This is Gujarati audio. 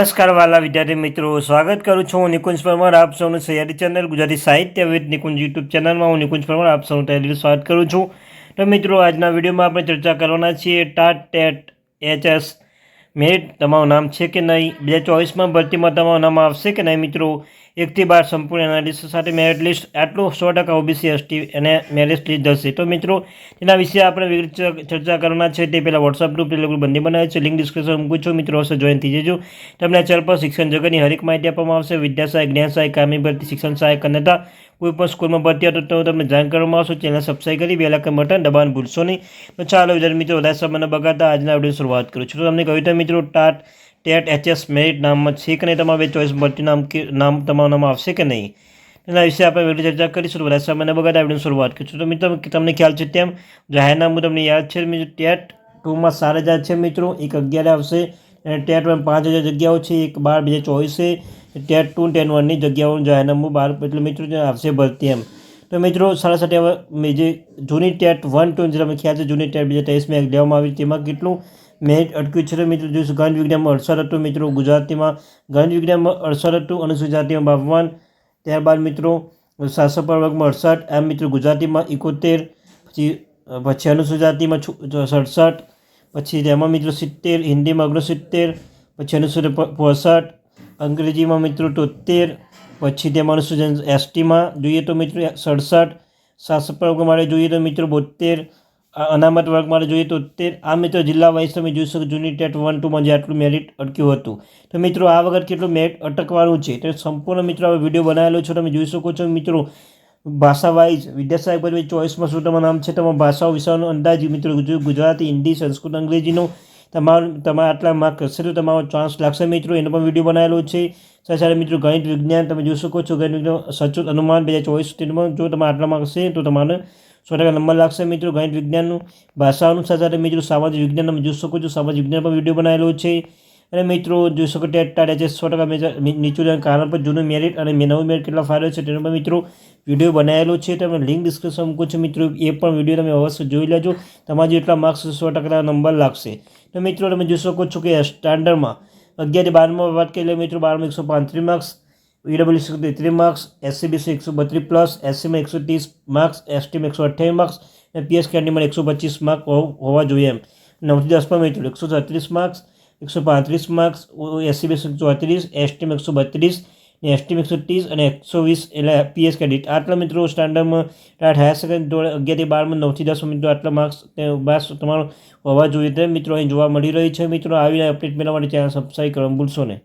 નમસ્કાર વાલા વિદ્યાર્થી મિત્રો, સ્વાગત કરું છું હું નિકુંજ પરમાર. આપ સૌનું સહયારી ચેનલ ગુજરાતી સાહિત્ય વિદ નિકુંજ યુટ્યુબ ચેનલમાં હું નિકુંજ પરમાર. આપ સૌનું તહેલી સ્વાગત કરું છું. તો મિત્રો, આજના વિડીયોમાં આપણે ચર્ચા કરવાના છીએ ટાટ ટેટ એચએસ મેરિટ તમારું નામ છે કે નહીં? બે ચોવીસમાં ભરતીમાં તમારું નામ આવશે કે નહીં મિત્રો? એકથી બાર સંપૂર્ણ એનાલિસિસ સાથે મેરિટ લિસ્ટ આટલું સો ટકા ઓબીસી એસટી અને મેરિટ લિસ્ટ જશે તો મિત્રો એના વિશે આપણે વિગત ચર્ચા કરવાના છે. તે પહેલાં વોટ્સઅપ ગ્રુપ ટેલિગ્રુપ બંને બનાવે છે. લિંક ડિસ્ક્રિપ્શન મૂકું છું. મિત્રો, હશે જોઈન થઈ જજો. તમને ચેનલ પર શિક્ષણ જગતની હરેક માહિતી આપવામાં આવશે. વિદ્યા સહાય જ્ઞાન સહાય કામી ભરતી, શિક્ષણ સહાયક અન્યતા કોઈ પણ સ્કૂલમાં ભરતી હતો તો તમને જાણ કરવામાં આવશે. ચેનલ સબસ્ક્રાઈબ કરી બે લાખ બટન દબાણ ભૂલશો નહીં. તો ચાલો, વિદ્યાર્થી મિત્રો, વધારે સમયના બગાડતા આજના વીડિયો શરૂઆત કરું છું. તો તમને કહ્યું મિત્રો, ટાટ ટેટ એચએસ મેરિટ નામમાં છે કે નહીં? તમારા બે ચોઈસ ભરતી નામ કે નામ તમારું નામ આવશે કે નહીં? એના વિશે આપણે વીડિયો ચર્ચા કરીશું વધારે સમયને બગાડ વીડિયો શરૂઆત કરીશું તો મિત્રો, તમને ખ્યાલ છે તેમ જાહેરનામું તમને યાદ છે મિત્રો? ટેટ ટુમાં સાત હજાર છે મિત્રો. એક અગિયાર આવશે. અને ટેટ વન પાંચ હજાર જગ્યાઓ છે. એક બાર બે હજાર ચોવીસે ટેટ ટુ ટેન વનની જગ્યાઓનું જાહેરનામું બાર એટલે મિત્રો આવશે ભરતી એમ. તો મિત્રો સાડા હવે જે જૂની ટેટ વન ટુ જે તમે ખ્યાલ છે, જૂની ટેટ બે હજાર તેવીસમાં લેવામાં આવી. તેમાં કેટલું મેરિટ અટક્યું છે મિત્રો જોઈશું ગણિત વિજ્ઞાનમાં અડસઠ હતું મિત્રો ગુજરાતીમાં. ગણિત વિજ્ઞાનમાં અડસઠ હતું અનુસૂચિત જાતિમાં બાવન ત્યારબાદ મિત્રો સાતસો પર વર્ગમાં અડસઠ, એમ મિત્રો ગુજરાતીમાં એકોતેર, પછી પછી અનુસૂચિત જાતિમાં સડસઠ, પછી તેમાં મિત્રો સિત્તેર, હિન્દીમાં ઓગણસિત્તેર, પછી અનુસૂચિત પોસઠ, અંગ્રેજીમાં મિત્રો તોતેર પછી તેમાં અનુસૂચિત એસટીમાં જોઈએ તો મિત્રો સડસઠ સાતસો પર વર્ગ માટે જોઈએ તો મિત્રો બોતેર અનામત વર્ગ માટે જોઈએ તો તે આ મિત્રો જિલ્લા વાઇઝ તમે જોઈ શકો જૂની ટેટ વન ટુમાં જે આટલું મેરિટ અટક્યું હતું. તો મિત્રો આ વગર કેટલું મેરિટ અટકવાનું છે તો સંપૂર્ણ મિત્રો હવે વીડિયો બનાવેલો છો, તમે જોઈ શકો છો મિત્રો. ભાષા વાઇઝ વિદ્યાસાગર પર ચોઈસમાં શું તમારું નામ છે? તમારા ભાષાઓ વિષયનો અંદાજ મિત્રો ગુજરાતી, હિન્દી, સંસ્કૃત, અંગ્રેજીનો તમારું, તમારા આટલા માર્ક હશે તો તમારો ચાન્સ લાગશે મિત્રો. એનો પણ વીડિયો બનાવેલો છે. સાથે મિત્રો ગણિત વિજ્ઞાન તમે જોઈ શકો છો ગણિત સચોટ અનુમાન બે હજાર ચોવીસ તેમાં જો તમારા આટલા માર્ક હશે તો તમારે સો ટકા નંબર લાગશે મિત્રો ગણિત વિજ્ઞાનનું. ભાષાઓનું સાથે મિત્રો સામાજિક વિજ્ઞાન જોઈ શકો છો. સામાજિક વિજ્ઞાન પર વીડિયો બનાવેલો છે. અને મિત્રો જોઈ શકો ટેટ ટાટ છે. સો ટકા નીચું કારણ પર જૂનું મેરિટ અને નવું મેરિટ કેટલા ફાયદો છે તેનો પણ મિત્રો વીડિયો બનાવેલો છે. તમે લિંક ડિસ્ક્રિપ્શન મૂકું છું મિત્રો. એ પણ વીડિયો તમે અવશ્ય જોઈ લેજો. તમારા જેટલા માર્ક્સ સો ટકા નંબર લાગશે. તો મિત્રો તમે જોઈ શકો છો કે સ્ટાન્ડર્ડમાં અગિયાર બારમાં વાત કરી લે મિત્રો. બારમાં એકસો પાંત્રીસ માર્ક્સ ઈડબ્લ્યુ એકસો તેત્રીસ માર્ક્સ એસસીબીસી એકસો બત્રીસ પ્લસ એસસીમાં એકસો ત્રીસ માર્ક્સ એસટીમાં એકસો અઠ્યાવીસ માર્ક્સ અને પીએસ કેન્ડીમાં એકસો પચીસ માર્ક હોવા જોઈએ એમ. નવથી દસમાં મિત્રો એકસો છત્રીસ માર્ક્સ એકસો પાંત્રીસ માર્ક્સ એસસીબીસી એકસો ચોત્રીસ એસટીમાં એકસો બત્રીસ એસટીમાં એકસો ત્રીસ અને એકસો વીસ, એટલે પીએસ કેડિટ આટલા મિત્રો સ્ટાન્ડર્ડમાં ટાટ હાયર સેકન્ડ ધોરણ અગિયારથી બારમાં, નવથી દસ મિત્રો આટલા માર્ક્સ બાસ તમારો હોવા જોઈએ તે મિત્રો અહીં જોવા મળી રહી છે. મિત્રો, આવી અપડેટ મેળવવા માટે ચેનલ સબસ્ક્રાઈબ કરવા ભૂલશો નહીં.